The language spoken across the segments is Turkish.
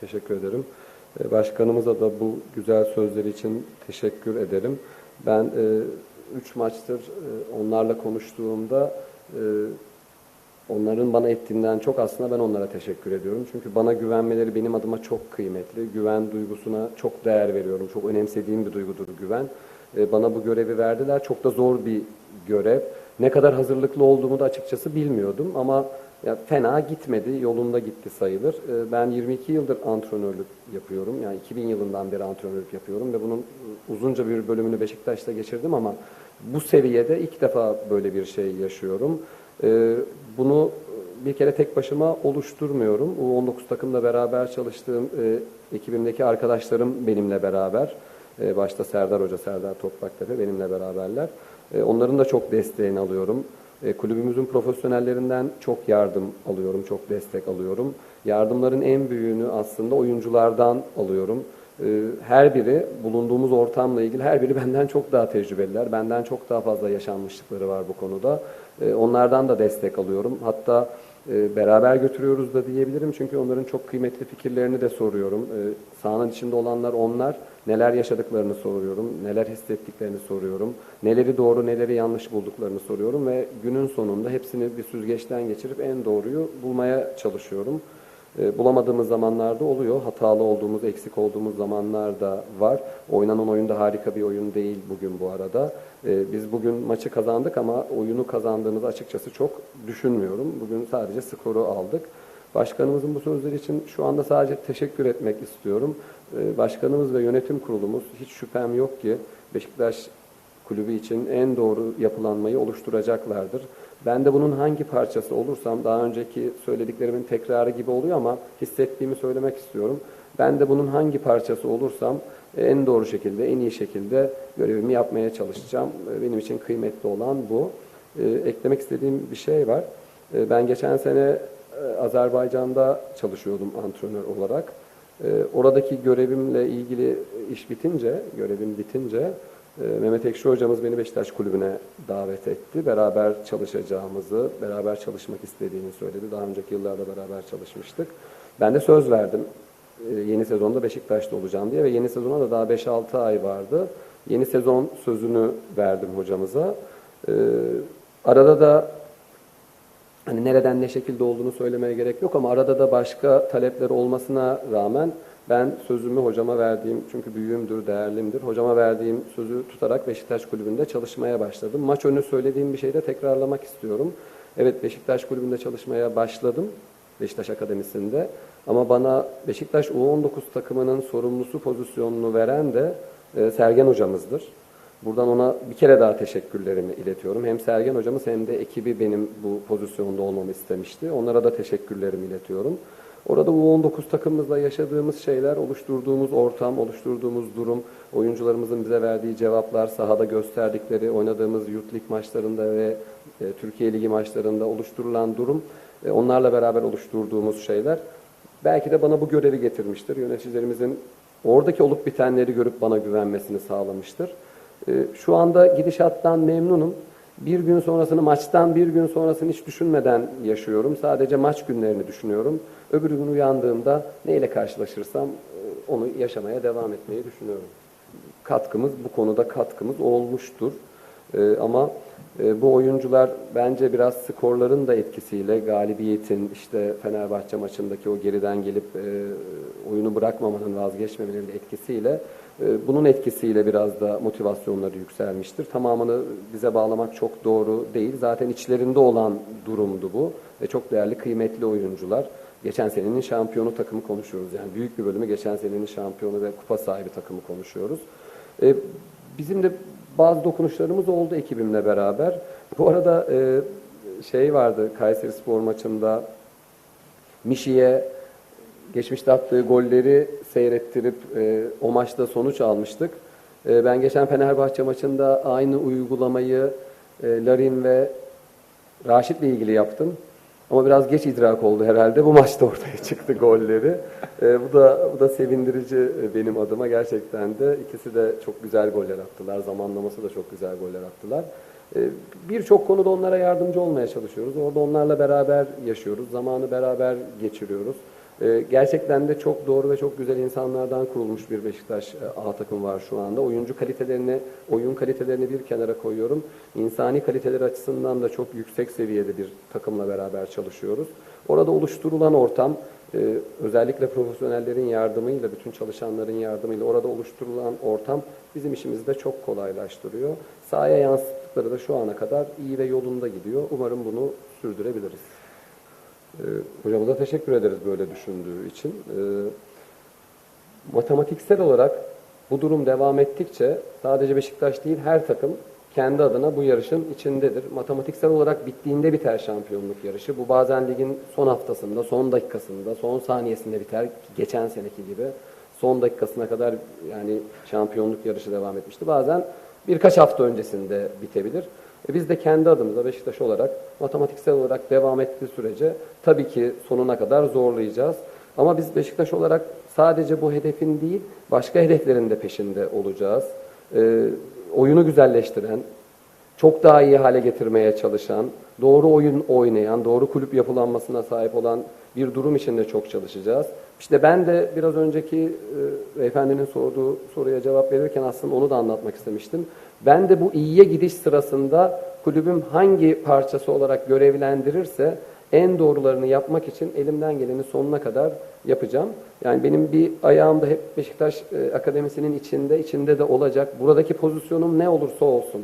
Teşekkür ederim. E, Başkanımıza da bu güzel sözleri için teşekkür ederim. Ben e, üç maçtır e, onlarla konuştuğumda e, onların bana ettiğinden çok aslında ben onlara teşekkür ediyorum. Çünkü bana güvenmeleri benim adıma çok kıymetli. Güven duygusuna çok değer veriyorum. Çok önemsediğim bir duygudur güven. E, Bana bu görevi verdiler. Çok da zor bir görev. Ne kadar hazırlıklı olduğumu da açıkçası bilmiyordum ama ya fena gitmedi, yolunda gitti sayılır. E, Ben 22 yıldır antrenörlük yapıyorum. Yani 2000 yılından beri antrenörlük yapıyorum ve bunun uzunca bir bölümünü Beşiktaş'ta geçirdim ama bu seviyede ilk defa böyle bir şey yaşıyorum. E, Bunu bir kere tek başıma oluşturmuyorum. U19 takımla beraber çalıştığım e, ekibimdeki arkadaşlarım benimle beraber. E, başta Serdar Hoca, Serdar Topraktepe benimle beraberler. E, onların da çok desteğini alıyorum. E, kulübümüzün profesyonellerinden çok yardım alıyorum, çok destek alıyorum. Yardımların en büyüğünü aslında oyunculardan alıyorum. E, her biri bulunduğumuz ortamla ilgili her biri benden çok daha tecrübeliler. Benden çok daha fazla yaşanmışlıkları var bu konuda. E, onlardan da destek alıyorum. Hatta beraber götürüyoruz da diyebilirim. Çünkü onların çok kıymetli fikirlerini de soruyorum. Sahanın içinde olanlar onlar. Neler yaşadıklarını soruyorum. Neler hissettiklerini soruyorum. Neleri doğru, neleri yanlış bulduklarını soruyorum. Ve günün sonunda hepsini bir süzgeçten geçirip en doğruyu bulmaya çalışıyorum. E, bulamadığımız zamanlarda oluyor. Hatalı olduğumuz, eksik olduğumuz zamanlar da var. Oynanan oyun da harika bir oyun değil bugün bu arada. E, biz bugün maçı kazandık ama oyunu kazandığımızı açıkçası çok düşünmüyorum. Bugün sadece skoru aldık. Başkanımızın bu sözleri için şu anda sadece teşekkür etmek istiyorum. E, Başkanımız ve yönetim kurulumuz hiç şüphem yok ki Beşiktaş kulübü için en doğru yapılanmayı oluşturacaklardır. Ben de bunun hangi parçası olursam daha önceki söylediklerimin tekrarı gibi oluyor ama hissettiğimi söylemek istiyorum. Ben de bunun hangi parçası olursam en doğru şekilde, en iyi şekilde görevimi yapmaya çalışacağım. E, Benim için kıymetli olan bu. E, Eklemek istediğim bir şey var. Ben geçen sene Azerbaycan'da çalışıyordum antrenör olarak. E, Oradaki görevimle ilgili iş bitince, görevim bitince e, Mehmet Ekşi hocamız beni Beşiktaş kulübüne davet etti. Beraber çalışacağımızı, beraber çalışmak istediğini söyledi. Daha önceki yıllarda beraber çalışmıştık. Ben de söz verdim. E, Yeni sezonda Beşiktaş'ta olacağım diye ve yeni sezona da daha 5-6 ay vardı. Yeni sezon sözünü verdim hocamıza. E, Arada da hani nereden ne şekilde olduğunu söylemeye gerek yok ama arada da başka talepler olmasına rağmen ben sözümü hocama verdiğim, çünkü büyüğümdür, değerlimdir, hocama verdiğim sözü tutarak Beşiktaş Kulübü'nde çalışmaya başladım. Maç önü söylediğim bir şeyi de tekrarlamak istiyorum. Evet Beşiktaş Kulübü'nde çalışmaya başladım, Beşiktaş Akademisi'nde. Ama bana Beşiktaş U19 takımının sorumlusu pozisyonunu veren de e, Sergen hocamızdır. Buradan ona bir kere daha teşekkürlerimi iletiyorum. Hem Sergen hocamız hem de ekibi benim bu pozisyonda olmamı istemişti. Onlara da teşekkürlerimi iletiyorum. Orada U19 takımımızla yaşadığımız şeyler, oluşturduğumuz ortam, oluşturduğumuz durum, oyuncularımızın bize verdiği cevaplar, sahada gösterdikleri, oynadığımız yurt lig maçlarında ve e, Türkiye Ligi maçlarında oluşturulan durum, e, onlarla beraber oluşturduğumuz şeyler belki de bana bu görevi getirmiştir. Yöneticilerimizin oradaki olup bitenleri görüp bana güvenmesini sağlamıştır. E, Şu anda gidişattan memnunum. Bir gün sonrasını, maçtan bir gün sonrasını hiç düşünmeden yaşıyorum. Sadece maç günlerini düşünüyorum. Öbür gün uyandığımda neyle karşılaşırsam e, onu yaşamaya devam etmeyi düşünüyorum. Katkımız, bu konuda katkımız olmuştur. E, Ama e, bu oyuncular bence biraz skorların da etkisiyle, galibiyetin, işte Fenerbahçe maçındaki o geriden gelip e, oyunu bırakmamanın, vazgeçmemenin etkisiyle e, bunun etkisiyle biraz da motivasyonları yükselmiştir. Tamamını bize bağlamak çok doğru değil. Zaten içlerinde olan durumdu bu. Ve çok değerli, kıymetli oyuncular. Geçen senenin şampiyonu takımı konuşuyoruz. Yani büyük bir bölümü geçen senenin şampiyonu ve kupa sahibi takımı konuşuyoruz. E, bizim de bazı dokunuşlarımız oldu ekibimle beraber. Bu arada e, şey vardı Kayseri Spor maçında Mişi'ye geçmişte attığı golleri seyrettirip e, o maçta sonuç almıştık. E, ben geçen Fenerbahçe maçında aynı uygulamayı e, Larin ve Raşit'le ilgili yaptım. Ama biraz geç idrak oldu herhalde. Bu maçta ortaya çıktı golleri. E, bu da bu da sevindirici e, benim adıma gerçekten de. İkisi de çok güzel goller attılar. Zamanlaması da çok güzel goller attılar. E, Birçok konuda onlara yardımcı olmaya çalışıyoruz. Orada onlarla beraber yaşıyoruz. Zamanı beraber geçiriyoruz. E, gerçekten de çok doğru ve çok güzel insanlardan kurulmuş bir Beşiktaş e, A takım var şu anda. Oyuncu kalitelerini, oyun kalitelerini bir kenara koyuyorum. İnsani kaliteleri açısından da çok yüksek seviyede bir takımla beraber çalışıyoruz. Orada oluşturulan ortam, e, özellikle profesyonellerin yardımıyla, bütün çalışanların yardımıyla orada oluşturulan ortam bizim işimizi de çok kolaylaştırıyor. Sahaya yansıttıkları da şu ana kadar iyi ve yolunda gidiyor. Umarım bunu sürdürebiliriz. E, hocamıza teşekkür ederiz böyle düşündüğü için. E, matematiksel olarak bu durum devam ettikçe sadece Beşiktaş değil her takım kendi adına bu yarışın içindedir. Matematiksel olarak bittiğinde biter şampiyonluk yarışı. Bu bazen ligin son haftasında, son dakikasında, son saniyesinde biter. Geçen seneki gibi son dakikasına kadar yani şampiyonluk yarışı devam etmişti. Bazen birkaç hafta öncesinde bitebilir. E biz de kendi adımıza Beşiktaş olarak matematiksel olarak devam ettiği sürece tabii ki sonuna kadar zorlayacağız. Ama biz Beşiktaş olarak sadece bu hedefin değil, başka hedeflerin de peşinde olacağız. Ee, oyunu güzelleştiren, çok daha iyi hale getirmeye çalışan, doğru oyun oynayan, doğru kulüp yapılanmasına sahip olan bir durum içinde çok çalışacağız. İşte ben de biraz önceki e, beyefendinin sorduğu soruya cevap verirken aslında onu da anlatmak istemiştim. Ben de bu iyiye gidiş sırasında kulübüm hangi parçası olarak görevlendirirse en doğrularını yapmak için elimden geleni sonuna kadar yapacağım. Yani benim bir ayağım da hep Beşiktaş e, Akademisi'nin içinde, içinde de olacak. Buradaki pozisyonum ne olursa olsun.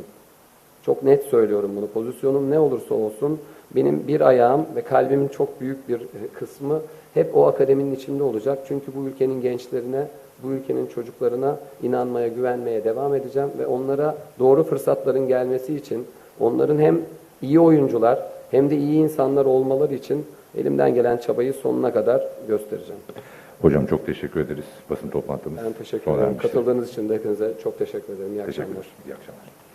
Çok net söylüyorum bunu. Pozisyonum ne olursa olsun benim bir ayağım ve kalbimin çok büyük bir e, kısmı hep o akademinin içinde olacak. Çünkü bu ülkenin gençlerine, bu ülkenin çocuklarına inanmaya, güvenmeye devam edeceğim ve onlara doğru fırsatların gelmesi için onların hem iyi oyuncular hem de iyi insanlar olmaları için elimden gelen çabayı sonuna kadar göstereceğim. Hocam çok teşekkür ederiz basın toplantımız. Ben teşekkür ederim. Katıldığınız için de hepinize çok teşekkür ederim. İyi Teşekkür akşamlar. İyi akşamlar.